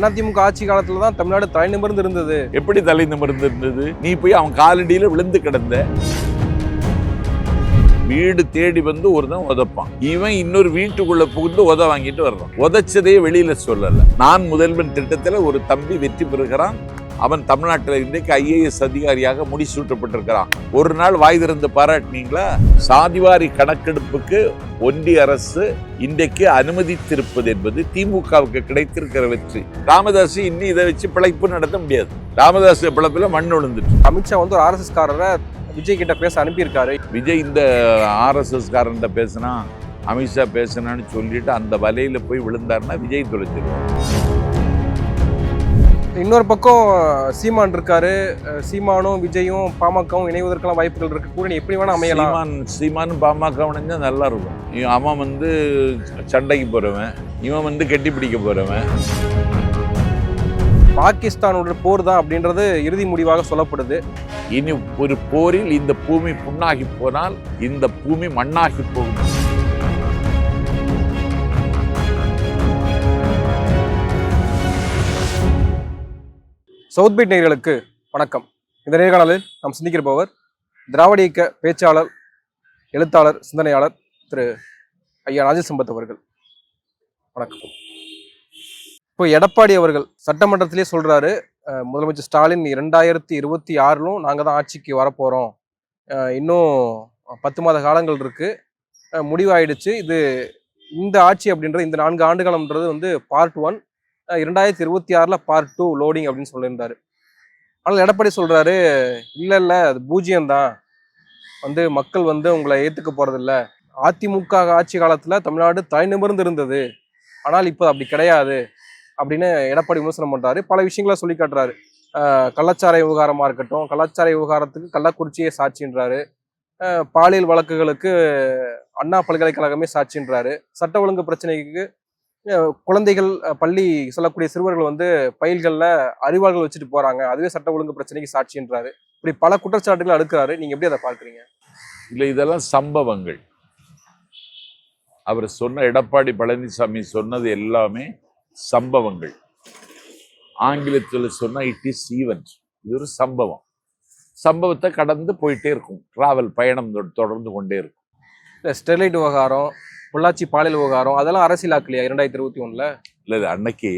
அதிமுக ஆட்சி காலத்துல தான் தமிழ்நாடு தலை நிமிர்ந்து இருந்தது. எப்படி தலை நிமிர்ந்து இருந்தது? நீ போய் அவன் காலடியில விழுந்து கிடந்த. வீடு தேடி வந்து ஒருத்தன் உதப்பான். இவன் இன்னொரு வீட்டுக்குள்ள புகுந்து உத வாங்கிட்டு வர்றான். உதச்சதையே வெளியில சொல்லல. நான் முதல்வன் திட்டத்துல ஒரு தம்பி வெற்றி பெறுகிறான். அவன் தமிழ்நாட்டில் இன்றைக்கு ஐஏஎஸ் அதிகாரியாக முடிசூட்டப்பட்டிருக்கிறான். ஒரு நாள் வாய் திறந்து பாராட்டினீங்களா? சாதிவாரி கணக்கெடுப்புக்கு ஒன்றிய அரசு இன்றைக்கு அனுமதித்திருப்பது என்பது திமுகவுக்கு கிடைத்திருக்கிற வெற்றி. ராமதாஸ் இன்னும் இதை வச்சு பிழைப்பு நடத்த முடியாது. ராமதாஸ் பிழைப்புல மண் விழுந்துட்டு. அமித்ஷா வந்து ஒரு ஆர்எஸ்எஸ் காரரை விஜய் கிட்ட பேச அனுப்பியிருக்காரு. விஜய் இந்த ஆர்எஸ்எஸ் காரன்ட்ட பேசினா அமித்ஷா பேசினான்னு சொல்லிட்டு அந்த வலையில போய் விழுந்தாருன்னா விஜய் தொலைச்சிருவார். இன்னொரு பக்கம் சீமான் இருக்காரு. சீமானும் விஜயும் பாமகவும் இணைவதற்கெல்லாம் வாய்ப்புகள் இருக்கு. கூட்டணி எப்படி வேணா அமையலாம். சீமான் சீமானும் பாமக இணைஞ்சா நல்லா இருக்கும். இவன் அவன் வந்து சண்டைக்கு போறவன். இவன் வந்து கட்டி பிடிக்க போறவன். பாகிஸ்தானோட போர் தான் அப்படின்றது இறுதி முடிவாக சொல்லப்படுது. இனி ஒரு போரில் இந்த பூமி புண்ணாகி போனால் இந்த பூமி மண்ணாகி போகும். சவுத் பீட் நேர்களுக்கு வணக்கம். இந்த நேர்காணலில் நாம் சிந்திக்கிறபவர் திராவிட இயக்க பேச்சாளர் எழுத்தாளர் சிந்தனையாளர் திரு ஐயா நாஜர் சம்பத் அவர்கள். வணக்கம். இப்போ எடப்பாடி அவர்கள் சட்டமன்றத்திலே சொல்கிறாரு முதலமைச்சர் ஸ்டாலின் இரண்டாயிரத்தி இருபத்தி ஆறிலும் நாங்கள் தான் ஆட்சிக்கு வரப்போகிறோம் இன்னும் பத்து மாத காலங்கள் இருக்குது முடிவாயிடுச்சு. இது இந்த ஆட்சி அப்படின்றது இந்த நான்கு ஆண்டுகாலம்ன்றது வந்து பார்ட் ஒன். இரண்டாயிரத்தி இருபத்தி ஆறில் பார்ட் டூ லோடிங் அப்படின்னு சொல்லியிருந்தாரு. ஆனால் எடப்பாடி சொல்கிறாரு இல்லை இல்லை அது பூஜ்ஜியம் தான் வந்து மக்கள் வந்து உங்களை ஏற்றுக்க போகிறதில்ல அதிமுக ஆட்சி காலத்தில் தமிழ்நாடு தலை நிமிர்ந்து இருந்தது. ஆனால் இப்போ அப்படி கிடையாது. அப்படின்னு எடப்பாடி விமர்சனம் பண்ணுறாரு பல விஷயங்களை சொல்லி காட்டுறாரு. ஆஹ் விவகாரமாக இருக்கட்டும் கலாச்சார விவகாரத்துக்கு கள்ளக்குறிச்சியே சாட்சின்றாரு. பாலியல் வழக்குகளுக்கு அண்ணா பல்கலைக்கழகமே சாட்சின்றாரு. சட்ட ஒழுங்கு பிரச்சனைக்கு குழந்தைகள் பள்ளி செல்லக்கூடிய சிறுவர்கள் வந்து பயில்களில் அறிவாள்கள் வச்சுட்டு போறாங்க. அதுவே சட்ட ஒழுங்கு பிரச்சனைக்கு சாட்சின்றாரு. இப்படி பல குற்றச்சாட்டுகள் அடுக்கிறாரு. நீங்க எப்படி அதை பார்க்குறீங்க? இல்லை இதெல்லாம் சம்பவங்கள். அவர் சொன்ன எடப்பாடி பழனிசாமி சொன்னது எல்லாமே சம்பவங்கள். ஆங்கிலத்தில் சொன்னா இட் இஸ் ஈவென்ட் இது ஒரு சம்பவம். சம்பவத்தை கடந்து போயிட்டே இருக்கும். டிராவல் பயணம் தொடர்ந்து கொண்டே இருக்கும். ஸ்டெர்லைட் விவகாரம் பொள்ளாச்சி பாலியல் விவகாரம் அதெல்லாம் அரசியலாக்கலையா இரண்டாயிரத்தி இருபத்தி ஒன்றில் இல்லை இது அன்னைக்கு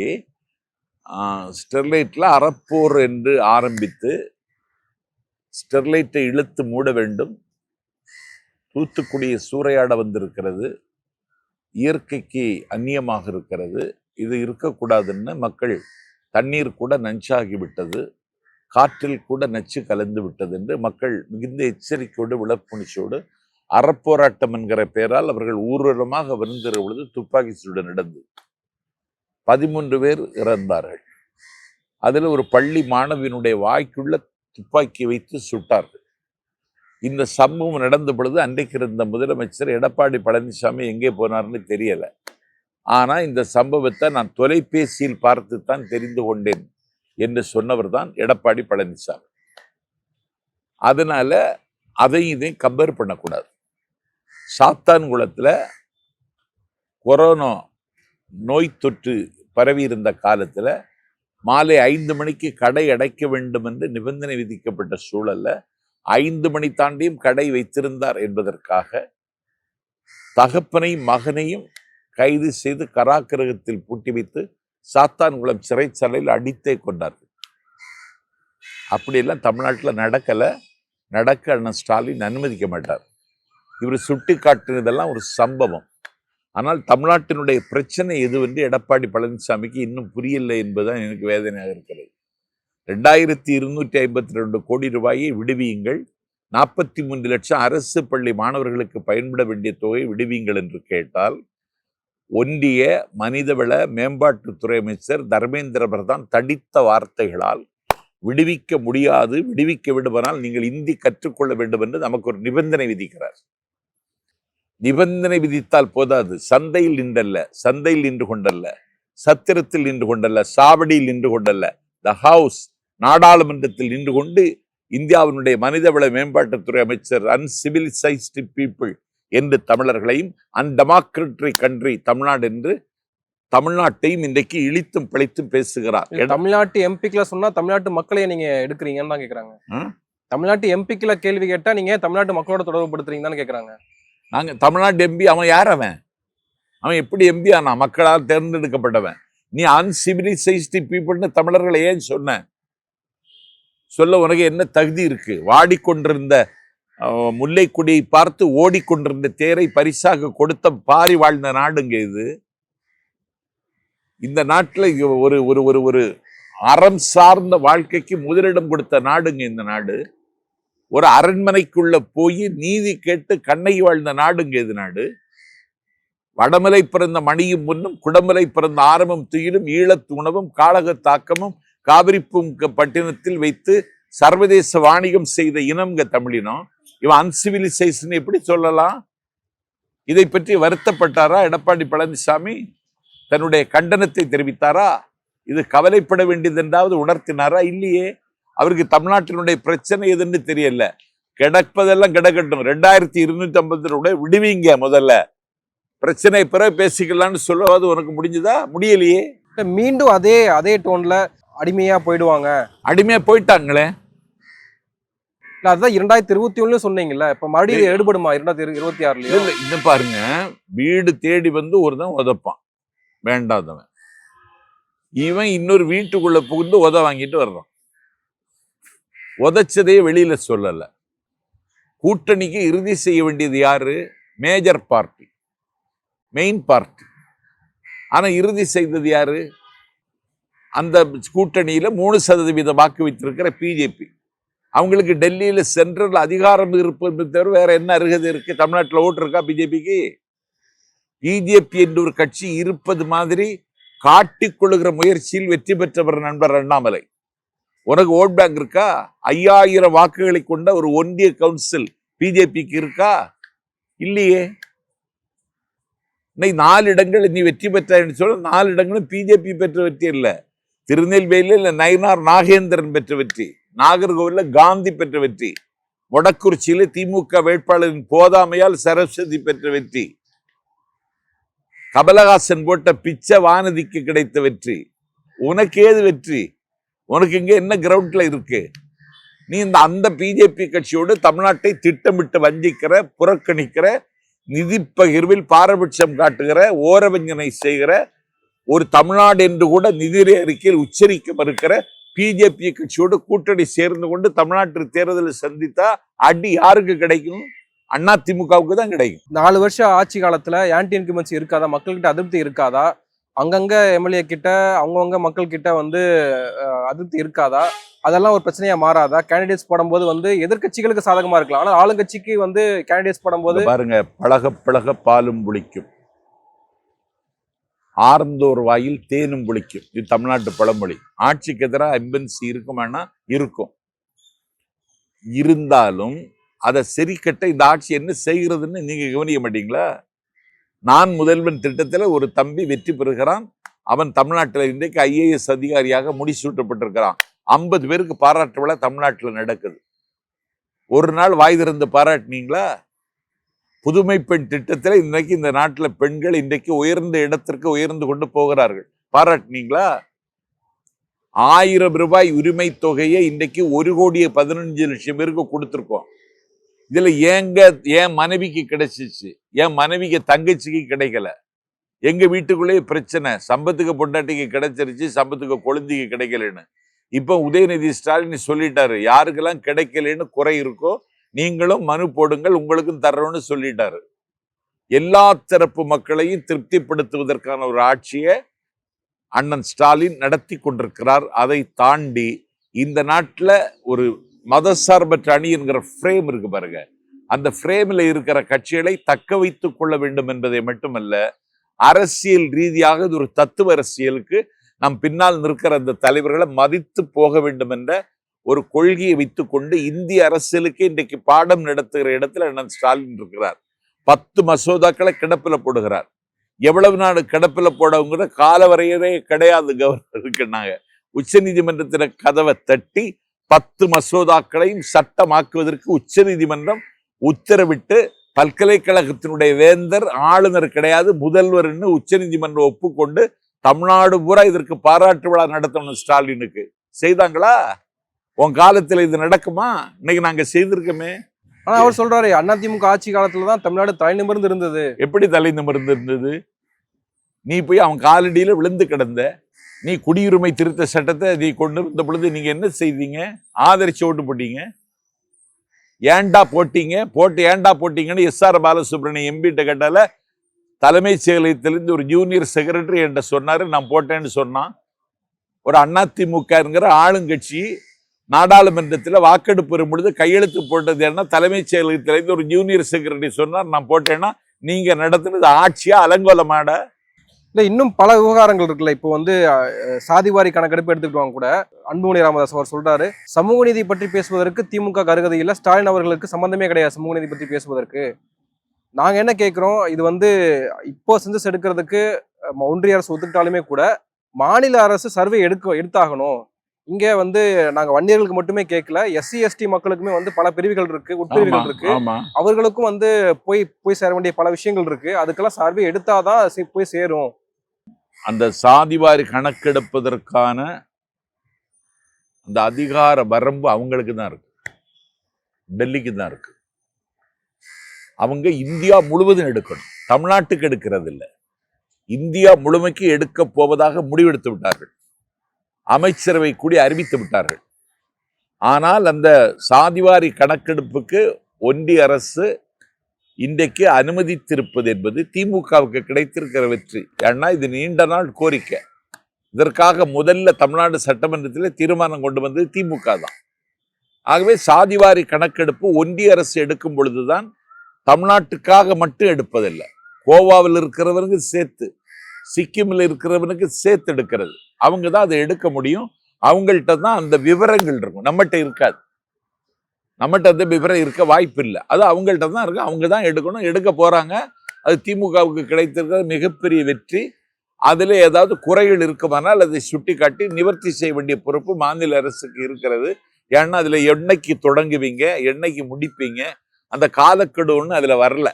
ஸ்டெர்லைட்டில் அறப்போர் என்று ஆரம்பித்து ஸ்டெர்லைட்டை இழுத்து மூட வேண்டும். தூத்துக்குடியை சூறையாட வந்திருக்கிறது. இயற்கைக்கு அந்நியமாக இருக்கிறது. இது இருக்கக்கூடாதுன்னு மக்கள் தண்ணீர் கூட நஞ்சாகி விட்டது காற்றில் கூட நச்சு கலந்து விட்டது என்று மக்கள் மிகுந்த எச்சரிக்கையோடு விளப்புணர்ச்சியோடு அறப்போராட்டம் என்கிற பெயரால் அவர்கள் ஊர்வலமாக வருகிற பொழுது துப்பாக்கி சூடு நடந்தது பதிமூன்று பேர் இறந்தார்கள். அதில் ஒரு பள்ளி மாணவியினுடைய வாய்க்குள்ள துப்பாக்கி வைத்து சுட்டார்கள். இந்த சம்பவம் நடந்த பொழுது அன்றைக்கு இருந்த முதலமைச்சர் எடப்பாடி பழனிசாமி எங்கே போனார்னு தெரியல. ஆனால் இந்த சம்பவத்தை நான் தொலைபேசியில் பார்த்து தான் தெரிந்து கொண்டேன் என்று சொன்னவர் தான் எடப்பாடி பழனிசாமி. அதனால அதையும் இதையும் கம்பேர் பண்ணக்கூடாது. சாத்தான்குளத்தில் கொரோனா நோய் தொற்று பரவி இருந்த காலத்தில் மாலை ஐந்து மணிக்கு கடை அடைக்க வேண்டும் என்று நிபந்தனை விதிக்கப்பட்ட சூழல்ல ஐந்து மணி தாண்டியும் கடை வைத்திருந்தார் என்பதற்காக தகப்பனையும் மகனையும் கைது செய்து கராக்கிரகத்தில் பூட்டி வைத்து சாத்தான்குளம் சிறைச்சாலையில் அடித்தே கொண்டார்கள். அப்படியெல்லாம் தமிழ்நாட்டில் நடக்கலை. நடக்க அண்ணன் ஸ்டாலின் அனுமதிக்க மாட்டார். இவர் சுட்டி காட்டினதெல்லாம் ஒரு சம்பவம். ஆனால் தமிழ்நாட்டினுடைய பிரச்சனை எதுவென்று எடப்பாடி பழனிசாமிக்கு இன்னும் புரியலை என்பதுதான் எனக்கு வேதனையாக இருக்கிறது. ரெண்டாயிரத்தி இருநூற்றி ஐம்பத்தி ரெண்டு கோடி ரூபாயை விடுவியுங்கள். நாற்பத்தி மூன்று லட்சம் அரசு பள்ளி மாணவர்களுக்கு பயன்பட வேண்டிய தொகை விடுவியுங்கள் என்று கேட்டால் ஒன்றிய மனிதவள மேம்பாட்டுத்துறை அமைச்சர் தர்மேந்திர பிரதான் தடித்த வார்த்தைகளால் விடுவிக்க முடியாது விடுவிக்க விடுமானால் நீங்கள் இந்தி கற்றுக்கொள்ள வேண்டும் என்று நமக்கு ஒரு நிபந்தனை விதிக்கிறார். நிபந்தனை விதித்தால் போதாது. சந்தையில் நின்றல்ல. சந்தையில் நின்று கொண்டல்ல. சத்திரத்தில் நின்று கொண்டல்ல. சாவடியில் நின்று கொண்டல்ல. த ஹவுஸ் நாடாளுமன்றத்தில் நின்று கொண்டு இந்தியாவினுடைய மனிதவள மேம்பாட்டுத்துறை அமைச்சர் அன்சிவிலைஸ்டு பீப்புள் என்று தமிழர்களையும் அன்டெமோக்ரட்டரி கண்ட்ரி தமிழ்நாடு என்று தமிழ்நாட்டையும் இன்றைக்கு இழித்தும் பிழைத்தும் பேசுகிறார். தமிழ்நாட்டு எம்பிக்ல சொன்னா தமிழ்நாட்டு மக்களையே நீங்க எடுக்கிறீங்கன்னு தான் கேக்குறாங்க? தமிழ்நாட்டு எம்பிக்ல கேள்வி கேட்டா நீங்க தமிழ்நாட்டு மக்களோட தொடர்பு படுத்துறீங்கன்னு கேக்குறாங்க. நாங்க தமிழ்நாட்டு எம்பி அவன் யார் அவன்? அவன் எப்படி எம்பி ஆனா? மக்களால் தேர்ந்தெடுக்கப்பட்டவன். நீ அன்சிவிலைசைஸ்டு பீப்புள்னு தமிழர்களை ஏன் சொன்ன? சொல்ல உனக்கு என்ன தகுதி இருக்கு? வாடிக்கொண்டிருந்த முல்லைக்குடியை பார்த்து ஓடிக்கொண்டிருந்த தேரை பரிசாக கொடுத்த பாரி வாழ்ந்த நாடுங்க இது? இந்த நாட்டில் ஒரு ஒரு ஒரு ஒரு அறம் சார்ந்த வாழ்க்கைக்கு முதலிடம் கொடுத்த நாடுங்க இந்த நாடு? ஒரு அரண்மனைக்குள்ள போய் நீதி கேட்டு கண்ணகி வாழ்ந்த நாடுங்க இது நாடு. வடமலை பிறந்த மணியும் முன்னும் குடமலை பிறந்த ஆரம்பம் துயிலும் ஈழத்து உணவும் காலக தாக்கமும் காவிரிப்பும் பட்டினத்தில் வைத்து சர்வதேச வாணிகம் செய்த இனம்ங்க தமிழினம் இவன் அன்சிவிலைசேஷன் எப்படி சொல்லலாம்? இதை பற்றி வருத்தப்பட்டாரா? எடப்பாடி பழனிசாமி தன்னுடைய கண்டனத்தை தெரிவித்தாரா? இது கவலைப்பட வேண்டியது என்றாவது உணர்த்தினாரா? இல்லையே. அவருக்கு தமிழ்நாட்டினுடைய பிரச்சனை எதுன்னு தெரியல. கிடப்பதெல்லாம் கிடக்கட்டும். ரெண்டாயிரத்தி இருநூத்தி ஐம்பது ரூபாய் விடுவீங்க முதல்ல. பிரச்சனை பிறகு பேசிக்கலாம்னு சொல்லுவது. உனக்கு முடிஞ்சுதா? முடியலையே. மீண்டும் அதே அதே டோன்ல அடிமையா போயிடுவாங்க. அடிமையா போயிட்டாங்களே. இல்ல அதுதான் இரண்டாயிரத்தி இருபத்தி ஒண்ணுல சொன்னீங்கல்ல. இப்ப மறுபடியும் எடுபடுமா? இரண்டாயிரத்தி இருபத்தி ஆறுலயோ? இல்ல இன்னும் பாருங்க. வீடு தேடி வந்து ஒருத்தன் உதப்பான். வேண்டாதவன். இவன் இன்னொரு வீட்டுக்குள்ள புகுந்து உத வாங்கிட்டு வர்றான். உதைச்சதையே வெளியில் சொல்லலை. கூட்டணிக்கு இறுதி செய்ய வேண்டியது யாரு? Major party. மெயின் பார்ட்டி ஆனால் இறுதி செய்தது யாரு? அந்த கூட்டணியில் மூணு சதவீத வாக்கு வைத்திருக்கிற பிஜேபி. அவங்களுக்கு டெல்லியில் சென்ட்ரல் அதிகாரம் இருப்பது தவிர வேற என்ன அருகதை இருக்கு? தமிழ்நாட்டில் ஓட்டு இருக்கா பிஜேபிக்கு? பிஜேபி என்ற ஒரு கட்சி இருப்பது மாதிரி காட்டிக்கொள்ளுகிற முயற்சியில் வெற்றி பெற்றவர் நண்பர் அண்ணாமலை. உனக்கு ஓட் பேங்க் இருக்கா? ஐயாயிரம் வாக்குகளை கொண்ட ஒரு ஒன்றிய கவுன்சில் பிஜேபிக்கு இருக்கா? இல்லையே. இன்னைக்கு நாலு இடங்கள் நீ வெற்றி பெற்றான்னு சொல்ல நாலு இடங்களும் பிஜேபி பெற்ற வெற்றி இல்லை திருநெல்வேலியில் நயினார் நாகேந்திரன் பெற்ற வெற்றி நாகர்கோவிலில் காந்தி பெற்ற வெற்றி வடக்குறிச்சியில் திமுக வேட்பாளரின் போதாமையால் சரஸ்வதி பெற்ற வெற்றி கமலஹாசன் போட்ட பிச்சை வானதிக்கு கிடைத்த வெற்றி. உனக்கு ஏது வெற்றி? உனக்கு இங்கே என்ன கிரவுண்டில் இருக்கு? நீ இந்த அந்த பிஜேபி கட்சியோடு தமிழ்நாட்டை திட்டமிட்டு வஞ்சிக்கிற புறக்கணிக்கிற நிதி பகிர்வில் பாரபட்சம் காட்டுகிற ஓரவஞ்சனை செய்கிற ஒரு தமிழ்நாடு என்று கூட நிதி அறிக்கையில் உச்சரிக்க மறுக்கிற பிஜேபி கட்சியோடு கூட்டணி சேர்ந்து கொண்டு தமிழ்நாட்டு தேர்தலில் சந்தித்தா அடி யாருக்கு கிடைக்கும்? அண்ணா திமுகவுக்கு தான் கிடைக்கும். நாலு வருஷம் ஆட்சி காலத்துல ஆன்டி இன்குமென்சி இருக்காதா? மக்கள்கிட்ட அதிருப்தி இருக்காதா? அங்கங்க எம்எல்ஏ கிட்ட அவங்கவுங்க மக்கள் கிட்ட வந்து அதிருப்தி இருக்காதா? அதெல்லாம் ஒரு பிரச்சனையா மாறாதா? கேண்டிடேட்ஸ் போடும்போது வந்து எதிர்க்கட்சிகளுக்கு சாதகமா இருக்கலாம். ஆனா ஆளுங்கட்சிக்கு வந்து கேண்டிடேட்ஸ் போடும்போது பாருங்க பழக பழக பாலும் புளிக்கும். ஆர்ந்தோர் வாயில் தேனும் புளிக்கும். இது தமிழ்நாட்டு பழமொழி. ஆட்சிக்கு எதிராக எம்பன்சி இருக்குமானா இருக்கும். இருந்தாலும் அதை சரி கட்ட இந்த ஆட்சி என்ன செய்கிறதுன்னு நீங்க கவனிக்க மாட்டீங்களா? நான் முதல்வன் திட்டத்துல ஒரு தம்பி வெற்றி பெறுகிறான். அவன் தமிழ்நாட்டில் இன்றைக்கு ஐஏஎஸ் அதிகாரியாக முடிசூட்டப்பட்டிருக்கிறான் ஐம்பது பேருக்கு பாராட்டு விழா தமிழ்நாட்டில் நடக்குது. ஒரு நாள் வாய் திறந்து பாராட்டினீங்களா? புதுமை பெண் திட்டத்தில் இன்னைக்கு இந்த நாட்டில் பெண்கள் இன்றைக்கு உயர்ந்த இடத்திற்கு உயர்ந்து கொண்டு போகிறார்கள். பாராட்டினீங்களா? ஆயிரம் ரூபாய் உரிமை தொகையை இன்றைக்கு ஒரு கோடியே பதினஞ்சு லட்சம் பேருக்கு கொடுத்துருக்கோம். இதுல ஏங்க என் மனைவிக்கு கிடைச்சிச்சு? என் மனைவிக்கு தங்கச்சிக்கு கிடைக்கல? எங்க வீட்டுக்குள்ளேயே பிரச்சனை. சம்பத்துக்கு பொண்டாட்டிக்கு கிடைச்சிருச்சு சம்பத்துக்கு கொழுந்திக்கு கிடைக்கலன்னு. இப்போ உதயநிதி ஸ்டாலின் சொல்லிட்டாரு யாருக்கெல்லாம் கிடைக்கலன்னு குறை இருக்கோ நீங்களும் மனு போடுங்கள் உங்களுக்கும் தர்றோம்னு சொல்லிட்டாரு. எல்லா தரப்பு மக்களையும் திருப்திப்படுத்துவதற்கான ஒரு ஆட்சியை அண்ணன் ஸ்டாலின் நடத்தி கொண்டிருக்கிறார். அதை தாண்டி இந்த நாட்டில் ஒரு மதசார்பற்ற அணி என்கிற ஃப்ரேம் இருக்கு பாருங்க. அந்த ஃப்ரேமில் இருக்கிற கட்சிகளை தக்க வைத்துக் கொள்ள வேண்டும் என்பதை மட்டுமல்ல அரசியல் ரீதியாக இது ஒரு தத்துவ அரசியலுக்கு நம் பின்னால் நிற்கிற அந்த தலைவர்களை மதித்து போக வேண்டும் என்ற ஒரு கொள்கையை வைத்துக்கொண்டு இந்திய அரசியலுக்கு இன்றைக்கு பாடம் நடத்துகிற இடத்துல அண்ணன் ஸ்டாலின் இருக்கிறார். பத்து மசோதாக்களை கிடப்பில் போடுகிறார். எவ்வளவு நாடு கிடப்பில கால காலவரையறே கிடையாது கவர்னருக்குன்னாங்க உச்ச நீதிமன்றத்தின கதவை தட்டி பத்து மசோதாக்களையும் சட்டமாக்குவதற்கு உச்ச நீதிமன்றம் உத்தரவிட்டு பல்கலைக்கழகத்தினுடைய வேந்தர் ஆளுநர் கிடையாது முதல்வர்னு உச்சநீதிமன்றம் ஒப்புக்கொண்டு தமிழ்நாடு பூரா இதற்கு பாராட்டு விழா நடத்தணும் ஸ்டாலினுக்கு. செய்தாங்களா? உன் காலத்துல இது நடக்குமா? இன்னைக்கு நாங்க செய்திருக்கோமே. ஆனா அவர் சொல்றாரு அதிமுக ஆட்சி காலத்துல தான் தமிழ்நாடு தலைநிமிர்ந்து இருந்தது. எப்படி தலை நிமிர்ந்து இருந்தது? நீ போய் அவன் காலடியில விழுந்து கிடந்த. நீ குடியுரிமை திருத்த சட்டத்தை நீ கொண்டு வந்த பொழுது நீங்கள் என்ன செய்தீங்க? ஆதரிச்சு ஓட்டு போட்டீங்க. ஏன்டா போட்டீங்க? போட்டு ஏன்டா போட்டீங்கன்னு எஸ்ஆர் பாலசுப்ரமணியம் எம்பிட்ட கேட்டால தலைமைச் செயலகத்திலிருந்து ஒரு ஜூனியர் செக்ரட்டரி என்கிட்ட சொன்னார் நான் போட்டேன்னு சொன்னான். ஒரு அதிமுகங்கிற ஆளுங்கட்சி நாடாளுமன்றத்தில் வாக்கெடுப்பு வரும் பொழுது கையெழுத்து போட்டது என்ன தலைமைச் செயலகத்திலேருந்து ஒரு ஜூனியர் செக்ரட்டரி சொன்னார் நான் போட்டேன்னா நீங்கள் நடத்துனது ஆட்சியாக அலங்கோலமாட? இல்ல இன்னும் பல விவகாரங்கள் இருக்குல்ல. இப்போ வந்து சாதிவாரி கணக்கெடுப்பு எடுத்துக்கிட்டவங்க கூட அன்புமணி ராமதாஸ் அவர் சொல்றாரு சமூக நீதி பற்றி பேசுவதற்கு திமுக கருகதை இல்ல ஸ்டாலின் அவர்களுக்கு சம்பந்தமே கிடையாது சமூக நீதி பற்றி பேசுவதற்கு. நாங்க என்ன கேட்கிறோம் இது வந்து இப்போ சென்சஸ் எடுக்கிறதுக்கு ஒன்றிய அரசு ஒத்துக்கிட்டாலுமே கூட மாநில அரசு சர்வே எடுக்க எடுத்தாகணும். இங்க வந்து நாங்க வன்னியர்களுக்கு மட்டுமே கேட்கல எஸ்சி எஸ்டி மக்களுக்குமே வந்து பல பிரிவுகள் இருக்கு உட்பிரிவுகள் இருக்கு. அவர்களுக்கும் வந்து போய் போய் சேர வேண்டிய பல விஷயங்கள் இருக்கு. அதுக்கெல்லாம் சர்வே எடுத்தாதான் போய் சேரும். அந்த சாதிவாரி கணக்கெடுப்பதற்கான அந்த அதிகார வரம்பு அவங்களுக்கு தான் இருக்கு. டெல்லிக்கு தான் இருக்கு. அவங்க இந்தியா முழுவதும் எடுக்கணும். தமிழ்நாட்டுக்கு எடுக்கிறது இல்லை. இந்தியா முழுமைக்கு எடுக்க போவதாக முடிவெடுத்து விட்டார்கள். அமைச்சரவை கூடி அறிவித்து விட்டார்கள். ஆனால் அந்த சாதிவாரி கணக்கெடுப்புக்கு ஒன்றிய அரசு இன்றைக்கு அனுமதித்திருப்பது என்பது திமுகவுக்கு கிடைத்திருக்கிற வெற்றி. ஏன்னா இது நீண்ட நாள் கோரிக்கை. இதற்காக முதல்ல தமிழ்நாடு சட்டமன்றத்தில் தீர்மானம் கொண்டு வந்தது திமுக தான். ஆகவே சாதிவாரி கணக்கெடுப்பு ஒன்றிய அரசு எடுக்கும் பொழுதுதான் தமிழ்நாட்டுக்காக மட்டும் எடுப்பதில்லை. கோவாவில் இருக்கிறவனுக்கு சேர்த்து சிக்கிமில் இருக்கிறவனுக்கு சேர்த்து எடுக்கிறது. அவங்க தான் அதை எடுக்க முடியும். அவங்கள்ட்ட தான் அந்த விவரங்கள் இருக்கும். நம்மகிட்ட இருக்காது. நம்மகிட்ட அந்த விவரம் இருக்க வாய்ப்பு இல்லை அது அவங்கள்ட்ட தான் இருக்கு. அவங்க தான் எடுக்கணும். எடுக்க போறாங்க. அது திமுகவுக்கு கிடைத்திருக்கிற மிகப்பெரிய வெற்றி. அதில் ஏதாவது குறைகள் இருக்குமானால் அதை சுட்டி காட்டி நிவர்த்தி செய்ய வேண்டிய பொறுப்பு மாநில அரசுக்கு இருக்கிறது. ஏன்னா அதில் என்னைக்கு தொடங்குவீங்க? என்னைக்கு முடிப்பீங்க? அந்த காலக்கெடு ஒன்று அதில் வரல.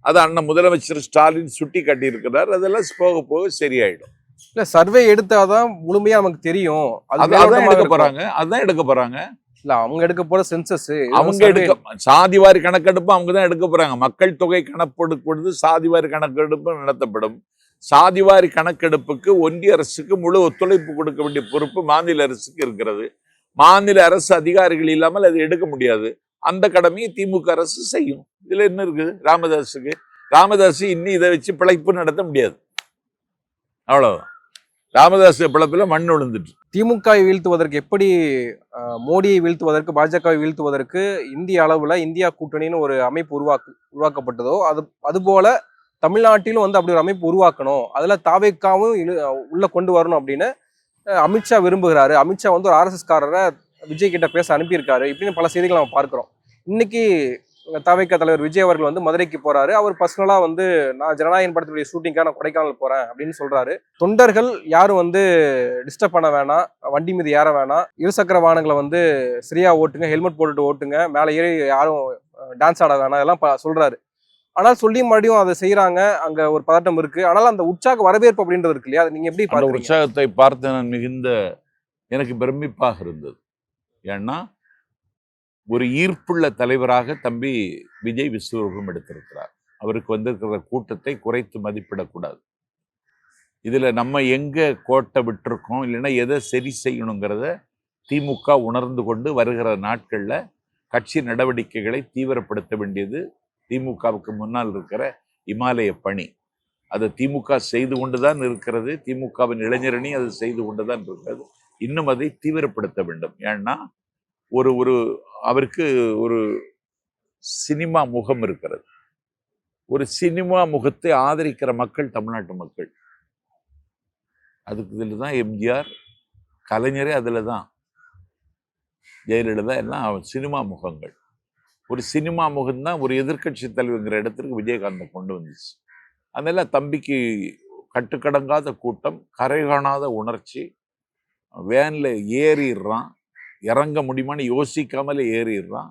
அது அண்ணன் முதலமைச்சர் ஸ்டாலின் சுட்டி காட்டி இருக்கிறார். அதெல்லாம் போக போக சரியாயிடும். இல்ல சர்வே எடுத்தாதான் முழுமையா நமக்கு தெரியும். அது அது- அதான் மேலோட்டமாக எடுக்க இருக்கும். போறாங்க. அதான் எடுக்க போறாங்க. இல்ல அவங்க எடுக்க போற சென்சஸ் அவங்க எடுக்க சாதிவாரி கணக்கெடுப்பு அவங்க தான் எடுக்க போறாங்க. மக்கள் தொகை கணக்கெடுப்பு சாதிவாரி கணக்கெடுப்பு நடத்தப்படும். சாதிவாரி கணக்கெடுப்புக்கு ஒன்றிய அரசுக்கு முழு ஒத்துழைப்பு கொடுக்க வேண்டிய பொறுப்பு மாநில அரசுக்கு இருக்கிறது. மாநில அரசு அதிகாரிகள் இல்லாமல் அதை எடுக்க முடியாது. அந்த கடமையை திமுக அரசு செய்யும். இதுல என்ன இருக்குது? ராமதாஸுக்கு ராமதாஸ் இன்னி இதை வச்சு பிழைப்பு நடத்த முடியாது. அவ்வளவுதான். ராமதாஸ் பிழைப்புல மண் விழுந்துட்டு. திமுகவை வீழ்த்துவதற்கு எப்படி மோடியை வீழ்த்துவதற்கு பாஜகவை வீழ்த்துவதற்கு இந்திய அளவில் இந்தியா கூட்டணின்னு ஒரு அமைப்பு உருவாக்கு உருவாக்கப்பட்டதோ அது அதுபோல தமிழ்நாட்டிலும் வந்து அப்படி ஒரு அமைப்பு உருவாக்கணும். அதில் தாவேக்காவும் உள்ளே கொண்டு வரணும் அப்படின்னு அமித்ஷா விரும்புகிறாரு. அமித்ஷா வந்து ஒரு ஆர்எஸ்எஸ்காரரை விஜய் கிட்ட பேச அனுப்பியிருக்காரு. இப்படின்னு பல செய்திகள் நம்ம பார்க்குறோம். இன்னைக்கு தவைக்க தலைவர் விஜய் அவர்கள் வந்து மதுரைக்கு போறாரு. அவர் பர்சனலா வந்து நான் ஜனநாயகன் படத்துடைய ஷூட்டிங்காக நான் கொடைக்கானல் போறேன் அப்படின்னு சொல்றாரு. தொண்டர்கள் யாரும் வந்து டிஸ்டர்ப் பண்ண வேணாம். வண்டி மீது ஏற வேணாம். இருசக்கர வாகனங்களை வந்து சரியா ஓட்டுங்க ஹெல்மெட் போட்டுட்டு ஓட்டுங்க. மேலே ஏறி யாரும் டான்ஸ் ஆட வேணாம். இதெல்லாம் சொல்றாரு. ஆனால் சொல்லி மறுபடியும் அதை செய்றாங்க. அங்க ஒரு பதட்டம் இருக்கு. ஆனால் அந்த உற்சாக வரவேற்பு அப்படின்றது இருக்கு இல்லையா? அதை நீங்க எப்படி உற்சாகத்தை பார்த்து நான் மிகுந்த எனக்கு பிரமிப்பாக இருந்தது. ஏன்னா ஒரு ஈர்ப்புள்ள தலைவராக தம்பி விஜய் விஸ்வரூபம் எடுத்திருக்கிறார். அவருக்கு வந்திருக்கிற கூட்டத்தை குறைத்து மதிப்பிடக்கூடாது. இதில் நம்ம எங்கே கோட்டை விட்டிருக்கோம் இல்லைன்னா எதை சரி செய்யணுங்கிறத திமுக உணர்ந்து கொண்டு வருகிற நாட்களில் கட்சி நடவடிக்கைகளை தீவிரப்படுத்த வேண்டியது திமுகவுக்கு முன்னால் இருக்கிற இமாலய பணி. அதை திமுக செய்து கொண்டு தான் இருக்கிறது திமுகவின் இளைஞரணி அது செய்து கொண்டு தான் இருக்கிறது. இன்னும் அதை தீவிரப்படுத்த வேண்டும். ஏன்னா ஒரு ஒரு அவருக்கு ஒரு சினிமா முகம் இருக்கிறது. ஒரு சினிமா முகத்தை ஆதரிக்கிற மக்கள் தமிழ்நாட்டு மக்கள். அதுக்கு இதில் தான் எம்ஜிஆர் கலைஞரே அதில் தான். ஜெயலலிதா எல்லாம் சினிமா முகங்கள். ஒரு சினிமா முகம்தான் ஒரு எதிர்க்கட்சி தலைவங்கிற இடத்திற்கு விஜயகாந்தை கொண்டு வந்துச்சு. அதனால தம்பிக்கு கட்டுக்கடங்காத கூட்டம் கரை காணாத உணர்ச்சி. வேனில் ஏறிடுறான். இறங்க முடியுமான்னு யோசிக்காமலே ஏறிடுறான்.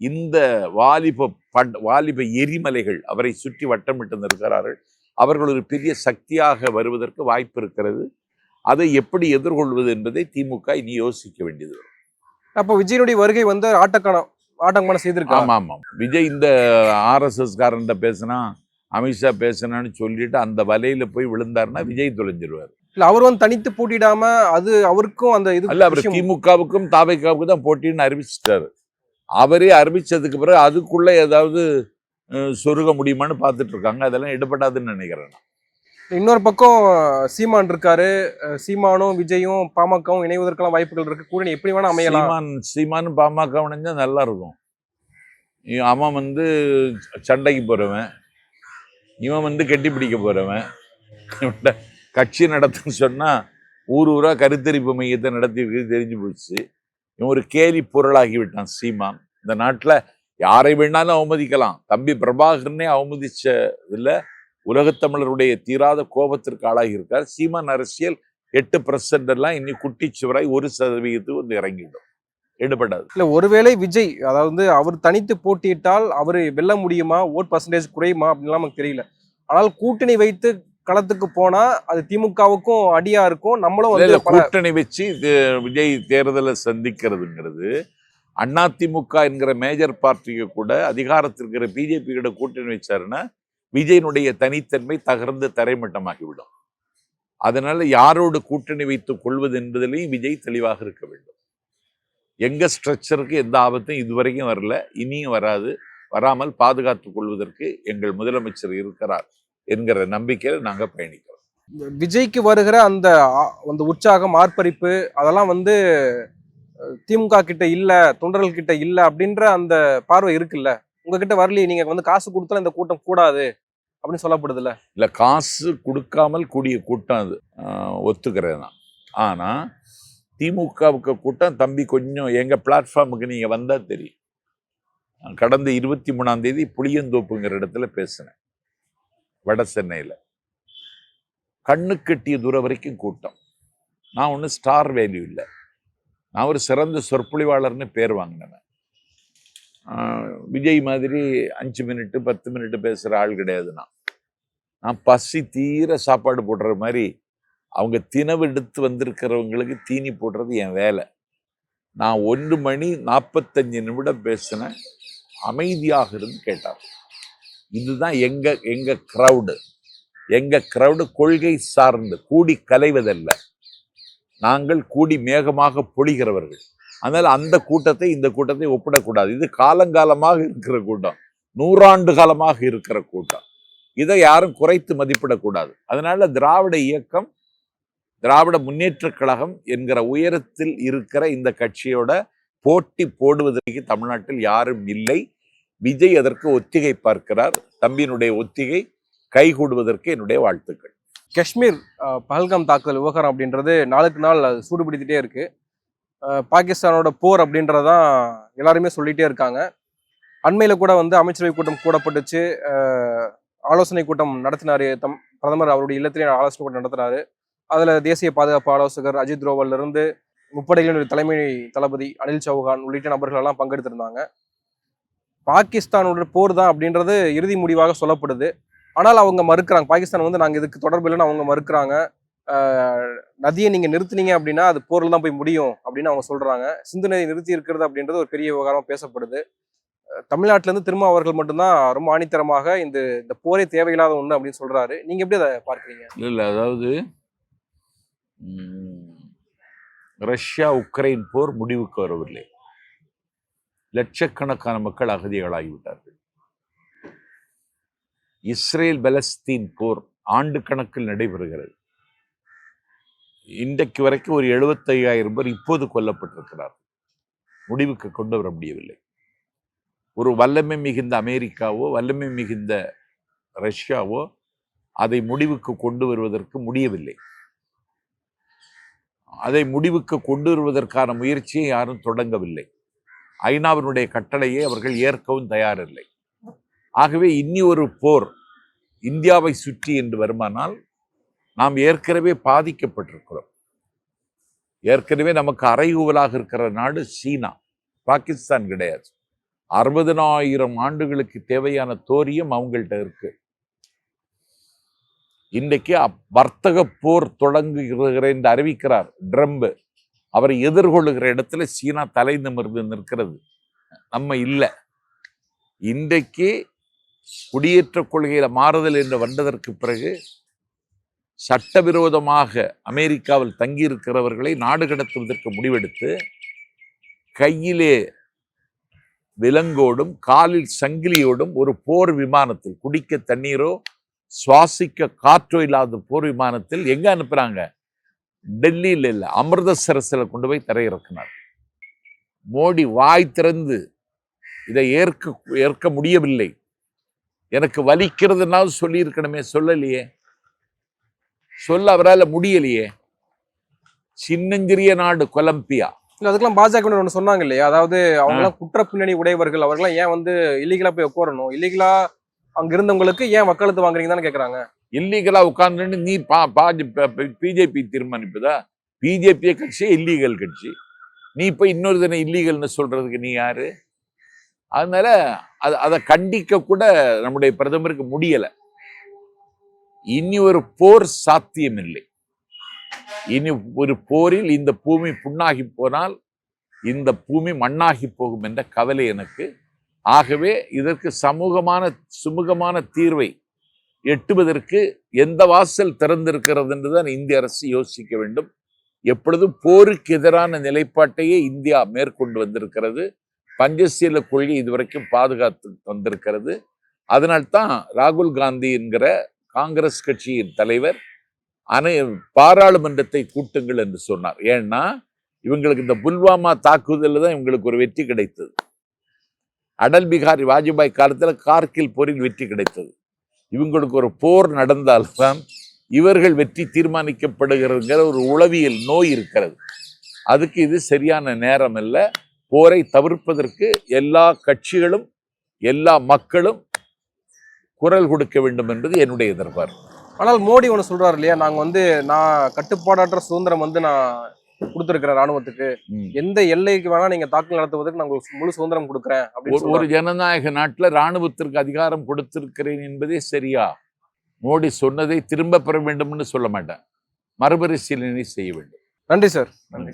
இந்த வாலிப பட் வாலிப எரிமலைகள் அவரை சுற்றி வட்டமிட்டு நிற்கிறார்கள் அவர்கள் ஒரு பெரிய சக்தியாக வருவதற்கு வாய்ப்பு இருக்கிறது. அதை எப்படி எதிர்கொள்வது என்பதை திமுக இனி யோசிக்க வேண்டியது. அப்போ விஜயனுடைய வருகை வந்து ஆட்டக்கான ஆட்டங்கமான செய்திருக்காங்க ஆமா ஆமாம் விஜய் இந்த ஆர்எஸ்எஸ் காரன்ட்ட பேசினா அமித்ஷா பேசினான்னு சொல்லிட்டு அந்த வலையில போய் விழுந்தாருன்னா விஜய் தொலைஞ்சிருவார். இல்ல அவர் வந்து தனித்து போட்டிடாம அது அவருக்கும் அந்த இது அல்ல அவர் திமுகவுக்கும் தாவைக்காவுக்கும் தான் போட்டின்னு அறிவிச்சிட்டாரு. அவரே அறிவிச்சதுக்கு பிறகு அதுக்குள்ள ஏதாவது சொருக முடியுமான்னு பார்த்துட்டு இருக்காங்க அதெல்லாம் எடுபடாதுன்னு நினைக்கிறேன் நான். இன்னொரு பக்கம் சீமான் இருக்காரு. சீமானும் விஜயும் பாமகவும் இணைவதற்கெல்லாம் வாய்ப்புகள் இருக்கு. கூட்டணி எப்படி வேணா அமையலாம். சீமான் சீமான் பாமக இணைஞ்சா நல்லா இருக்கும் அவன் வந்து சண்டைக்கு போறவன். இவன் வந்து கெட்டி பிடிக்க போறவன் கட்சி நடத்துன்னு சொன்னால் ஊர் ஊராக கருத்தரிப்பு மையத்தை நடத்தி தெரிஞ்சு போச்சு. இவன் ஒரு கேலி பொருளாகி விட்டான் சீமான். இந்த நாட்டில் யாரை வேணாலும் அவமதிக்கலாம். தம்பி பிரபாகரனே அவமதிச்ச இதில் உலகத்தமிழருடைய தீராத கோபத்திற்கு ஆளாகி இருக்கார். சீமான் அரசியல் எட்டு பர்சன்ட் எல்லாம் குட்டி சுவராய் ஒரு சதவீதத்துக்கு வந்து இறங்கிடும். எடுபடாது. இல்லை ஒருவேளை விஜய் அதாவது அவர் தனித்து போட்டியிட்டால் அவர் வெல்ல முடியுமா? ஓட் பர்சன்டேஜ் குறையுமா? அப்படின்லாம் நமக்கு தெரியல. ஆனால் கூட்டணி வைத்து களத்துக்கு போனா அது திமுகவுக்கும் அடியா இருக்கும். நம்மளும் வந்து கூட்டணி வச்சு விஜய் தேர்தலை சந்திக்கிறதுங்கிறது அதிமுக என்கிற மேஜர் பார்ட்டிக்கு கூட அதிகாரத்தில் இருக்கிற பிஜேபி கிட்ட கூட்டணி வச்சாருன்னா விஜயனுடைய தனித்தன்மை தகர்ந்து தரைமட்டமாகிவிடும். அதனால யாரோடு கூட்டணி வைத்துக் கொள்வது என்பதிலையும் விஜய் தெளிவாக இருக்க வேண்டும். எங்க ஸ்ட்ரக்சருக்கு எந்த ஆபத்தும் இதுவரைக்கும் வரல இனியும் வராது. வராமல் பாதுகாத்துக் கொள்வதற்கு எங்கள் முதலமைச்சர் இருக்கிறார். என்கிற நம்பிக்கையில நாங்க பயணிக்கிறோம். விஜய்க்கு வருகிற அந்த அந்த உற்சாகம் ஆர்ப்பரிப்பு அதெல்லாம் வந்து திமுக கிட்ட இல்ல தொண்டர்கள் கிட்ட இல்ல அப்படின்ற அந்த பார்வை இருக்குல்ல? உங்ககிட்ட வரலையே நீங்க வந்து காசு கொடுத்தாலும் இந்த கூட்டம் கூடாது அப்படின்னு சொல்லப்படுதுல்ல? இல்ல காசு கொடுக்காமல் கூடிய கூட்டம் அது. ஒத்துக்கிறேன் நான். ஆனா திமுகவுக்கு கூட்டம் தம்பி கொஞ்சம் எங்க பிளாட்ஃபார்முக்கு நீங்க வந்தா தெரியும். கடந்த இருபத்தி மூணாம் தேதி புளியந்தோப்புங்கிற இடத்துல பேசினேன். வட சென்னையில். கண்ணு கட்டிய தூரம் வரைக்கும் கூட்டம். நான் ஒன்றும் ஸ்டார் வேல்யூ இல்லை. நான் ஒரு சிறந்த சொற்பொழிவாளர்னு பேர் வாங்கினேன் விஜய் மாதிரி அஞ்சு மினிட்டு பத்து மினிட்டு பேசுகிற ஆள் கிடையாது நான். நான் பசி தீர சாப்பாடு போடுற மாதிரி அவங்க தினவு எடுத்து வந்திருக்கிறவங்களுக்கு தீனி போடுறது என் வேலை. நான் ஒன்று மணி நாற்பத்தஞ்சு நிமிடம் பேசினேன். அமைதியாக இருந்து கேட்டார் இதுதான் எங்க எங்க க்ரௌடு எங்க க்ரௌடு கொள்கை சார்ந்து கூடி கலைவதல்ல. நாங்கள் கூடி மேகமாக பொழிகிறவர்கள். அதனால் அந்த கூட்டத்தை இந்த கூட்டத்தை ஒப்பிடக்கூடாது. இது காலங்காலமாக இருக்கிற கூட்டம். நூறாண்டு காலமாக இருக்கிற கூட்டம். இதை யாரும் குறைத்து மதிப்பிடக்கூடாது. அதனால திராவிட இயக்கம் திராவிட முன்னேற்றக் கழகம் என்கிற உயரத்தில் இருக்கிற இந்த கட்சியோட போட்டி போடுவதற்கு தமிழ்நாட்டில் யாரும் இல்லை. விஜய் அதற்கு ஒத்திகை பார்க்கிறார். தம்பியினுடைய ஒத்திகை கைகூடுவதற்கு என்னுடைய வாழ்த்துக்கள். காஷ்மீர் பஹல்காம் தாக்குதல் விவகாரம் அப்படின்றது நாளுக்கு நாள் அது சூடுபிடித்துட்டே இருக்கு. பாகிஸ்தானோட போர் அப்படின்றதான் எல்லாருமே சொல்லிகிட்டே இருக்காங்க. அண்மையில் கூட வந்து அமைச்சரவை கூட்டம் கூடப்பட்டுச்சு. ஆலோசனை கூட்டம் நடத்தினாரு தம் பிரதமர் அவருடைய இல்லத்திலே ஆலோசனை கூட்டம் நடத்தினார். அதில் தேசிய பாதுகாப்பு ஆலோசகர் அஜித் ரோவல்லிருந்து முப்படைகளின் தலைமை தளபதி அனில் சௌஹான் உள்ளிட்ட நபர்களெல்லாம் பங்கெடுத்திருந்தாங்க. பாகிஸ்தானோட போர் தான் அப்படின்றது இறுதி முடிவாக சொல்லப்படுது. ஆனால் அவங்க மறுக்கிறாங்க. பாகிஸ்தான் வந்து நாங்கள் இதுக்கு தொடர்பு இல்லைன்னு அவங்க மறுக்கிறாங்க. நதியை நீங்கள் நிறுத்துனீங்க அப்படின்னா அது போரில் தான் போய் முடியும் அப்படின்னு அவங்க சொல்கிறாங்க சிந்து நதி நிறுத்தி இருக்கிறது அப்படின்றது ஒரு பெரிய விவகாரம் பேசப்படுது. தமிழ்நாட்டிலேருந்து திரும்ப அவர்கள் மட்டும்தான் ரொம்ப ஆணித்தரமாக இந்த இந்த போரே தேவையில்லாத ஒன்று அப்படின்னு சொல்கிறாரு நீங்கள் எப்படி அதை பார்க்குறீங்க? இல்லை இல்லை. அதாவது ரஷ்யா உக்ரைன் போர் முடிவுக்கு வரவில்லை. லட்சக்கணக்கான மக்கள் அகதிகளாகிவிட்டார்கள் இஸ்ரேல் பலஸ்தீன் போர் ஆண்டு கணக்கில் நடைபெறுகிறது. இன்றைக்கு வரைக்கும் ஒரு எழுபத்தையாயிரம் பேர் இப்போது கொல்லப்பட்டிருக்கிறார். முடிவுக்கு கொண்டு வர முடியவில்லை. ஒரு வல்லமை மிகுந்த அமெரிக்காவோ வல்லமை மிகுந்த ரஷ்யாவோ அதை முடிவுக்கு கொண்டு வருவதற்கு முடியவில்லை. அதை முடிவுக்கு கொண்டு வருவதற்கான முயற்சியை யாரும் தொடங்கவில்லை. ஐநாவினுடைய கட்டளையை அவர்கள் ஏற்கவும் தயாரில்லை. ஆகவே இன்னி ஒரு போர் இந்தியாவை சுற்றி என்று வருமானால் நாம் ஏற்கனவே பாதிக்கப்பட்டிருக்கிறோம். ஏற்கனவே நமக்கு அறைகூவலாக இருக்கிற நாடு சீனா பாகிஸ்தான் கிடையாது. அறுபதனாயிரம் ஆண்டுகளுக்கு தேவையான தோரியம் அவங்கள்ட்ட இருக்கு. இன்றைக்கு வர்த்தக போர் தொடங்குகிறேன் என்று அறிவிக்கிறார் ட்ரம்பு. அவரை எதிர்கொள்ளுகிற இடத்துல சீனா தலை நிமிர்ந்து நிற்கிறது. நம்ம இல்லை. இன்றைக்கு குடியேற்ற கொள்கையில் மாறுதல் என்று வந்ததற்கு பிறகு சட்டவிரோதமாக அமெரிக்காவில் தங்கியிருக்கிறவர்களை நாடு கடத்துவதற்கு முடிவெடுத்து கையிலே விலங்கோடும் காலில் சங்கிலியோடும் ஒரு போர் விமானத்தில் குடிக்க தண்ணீரோ சுவாசிக்க காற்றோ இல்லாத போர் விமானத்தில் எங்கே அனுப்புகிறாங்க டெல்லியில் இல்லை அமிர்தசரஸில் கொண்டு போய் தரையிறக்கினார் மோடி வாய் திறந்து இதை ஏற்க ஏற்க முடியவில்லை. எனக்கு வலிக்கிறதுனாலும் சொல்லியிருக்கணுமே சொல்லலையே. சொல்ல அவரால் முடியலையே. சின்னஞ்சிறிய நாடு கொலம்பியா. இல்ல அதுக்கெல்லாம் பாஜக ஒன்று சொன்னாங்க இல்லையா அதாவது அவங்க எல்லாம் குற்ற பின்னணி உடையவர்கள் அவர்கள்லாம் ஏன் வந்து இல்லீகலா போய் உட்காரணும்? இல்லீகலா அங்க இருந்தவங்களுக்கு ஏன் வக்காலத்து வாங்குறீங்க தானே கேக்குறாங்க? இல்லீகலா உட்கார்ந்துட்டு நீ பா பிஜேபி தீர்மானிப்பதா? பிஜேபியை கட்சி இல்லீகல் கட்சி. நீ போய் இன்னொரு தினம் இல்லீகல்னு சொல்றதுக்கு நீ யாரு? அதனால அது அதை கண்டிக்க கூட நம்முடைய பிரதமருக்கு முடியலை. இனி ஒரு போர் சாத்தியமில்லை. இனி ஒரு போரில் இந்த பூமி புண்ணாகி போனால் இந்த பூமி மண்ணாகி போகும் என்ற கவலை எனக்கு. ஆகவே இதற்கு சமூகமான சுமூகமான தீர்வை எட்டுவதற்கு எந்த வாசல் திறந்திருக்கிறது என்றுதான் இந்திய அரசு யோசிக்க வேண்டும். எப்பொழுதும் போருக்கு எதிரான நிலைப்பாட்டையே இந்தியா மேற்கொண்டு வந்திருக்கிறது. பஞ்சசீல கொள்கை இதுவரைக்கும் பாதுகாத்து வந்திருக்கிறது. அதனால்தான் ராகுல் காந்தி என்கிற காங்கிரஸ் கட்சியின் தலைவர் அனை பாராளுமன்றத்தை கூட்டுங்கள் என்று சொன்னார். ஏன்னா இவங்களுக்கு இந்த புல்வாமா தாக்குதலில் தான் இவங்களுக்கு ஒரு வெற்றி கிடைத்தது. அடல் பிகாரி வாஜ்பாய் காலத்தில் கார்கில் போரில் வெற்றி கிடைத்தது. இவங்களுக்கு ஒரு போர் நடந்தால்தான் இவர்கள் வெற்றி தீர்மானிக்கப்படுகிறதுங்கிற ஒரு உளவியல் நோய் இருக்கிறது. அதுக்கு இது சரியான நேரம் இல்லை போரை தவிர்ப்பதற்கு எல்லா கட்சிகளும் எல்லா மக்களும் குரல் கொடுக்க வேண்டும் என்பது என்னுடைய எதிர்பார்ப்பு. ஆனால் மோடி ஒன்று சொல்கிறார் இல்லையா? நாங்கள் வந்து நான் கட்டுப்பாடற்ற சுதந்திரம் வந்து நான் கொடுத்துருக்கிறேன் ராணுவத்துக்கு. எந்த எல்லைக்கு வேணா நீங்க தாக்குதல் நடத்துவதற்கு நான் உங்களுக்கு முழு சுதந்திரம் கொடுக்குறேன் அப்படின்னு ஒரு-. ஜனநாயக நாட்டில் ராணுவத்திற்கு அதிகாரம் கொடுத்திருக்கிறேன் என்பதே சரியா? மோடி சொன்னதை திரும்ப பெற வேண்டும்னு சொல்ல மாட்டேன். மறுபரிசீலனை செய்ய வேண்டும். நன்றி சார். நன்றி.